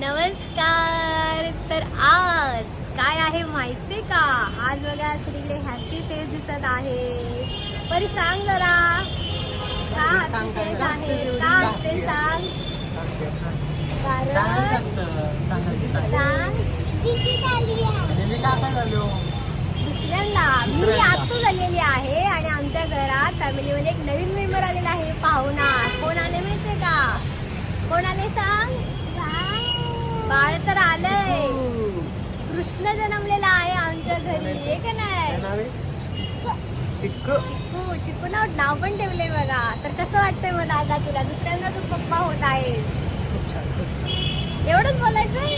नमस्कार. तर आज काय आहे माहितीये का? आज बघा श्रीकडे हॅपी फेस दिसत आहे. परी सांग जरा. का हॅपी फेस आहे? का असते सांग. कारण सांग दुसऱ्यांदा. मी आत्ता झालेली आहे आणि आमच्या घरात फॅमिलीमध्ये एक नवीन मेंबर आलेला आहे पाहुणा. कोण आले माहितीये का? कोण आले सांग बाळ तर आलंय कृष्ण जन्मलेला आहे आमच्या घरी हे का नाही? चिकू चिकू नाव नाव पण ठेवले बघा. तर कसं वाटतंय मग दादा तुला? दुसऱ्यांदा तू पप्पा होत आहे एवढंच बोलायचंय?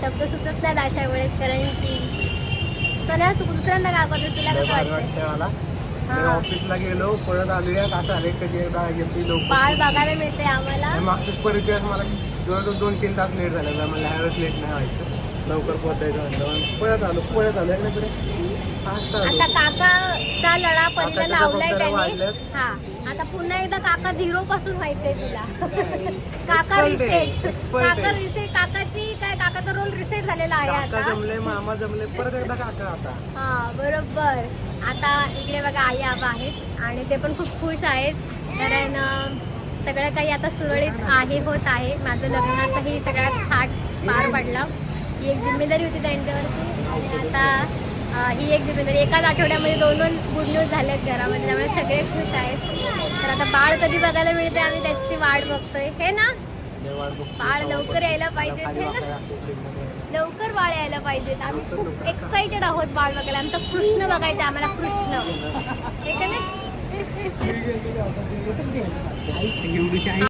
शब्द सुचत नाहीत अशा वेळेस कारण की सोन्या तू दुसऱ्यांदा का करतो तुला कसं हा. ऑफिसला गेलो परत आलोय असं आले कधी एकदा गेली लोक बाळ बघायला मिळते आम्हाला. मागच्याच परिचयात मला जवळजवळ दोन तीन तास लेट झाला. मला ह्यावेळेस लेट नाही व्हायचं. लवकर पोहोचायचं म्हणलं. परत आलो परत आलो. इकडे आता काकाचा लढा परीला काकाचे लावलाय त्याने. हा. आता पुन्हा एकदा काका झिरो पासून व्हायचंय तुला. काका रिसेट. काका रिसेट काकाची काय काकाचा रोल रिसेट झालेला आहे काका आता. जमले मामा जमले. परत एकदा काका आता. हा बरोबर. आता इकडे बघा आई आबा आहेत आणि ते पण खूप खुश आहेत. कारण सगळं काही आता सुरळीत आहे होत आहे. माझं लग्नाचाही सगळ्यात थाट पार पडला. ही एक जिम्मेदारी होती त्यांच्यावरती. आणि आता ही एक जिम्मेदारी एकाच आठवड्यामध्ये दोन दोन गुड न्यूज झाल्यात घरामध्ये. त्यामुळे सगळे खुश आहेत. तर आता बाळ कधी बघायला मिळते आम्ही त्याची वाट बघतोय. हे ना? बाळ लवकर यायला पाहिजे हे ना? लवकर बाळ यायला पाहिजेत. आम्ही खूप एक्साइटेड आहोत बाळ बघायला. आमचा कृष्ण बघायचा आम्हाला. कृष्ण. ठीक आहे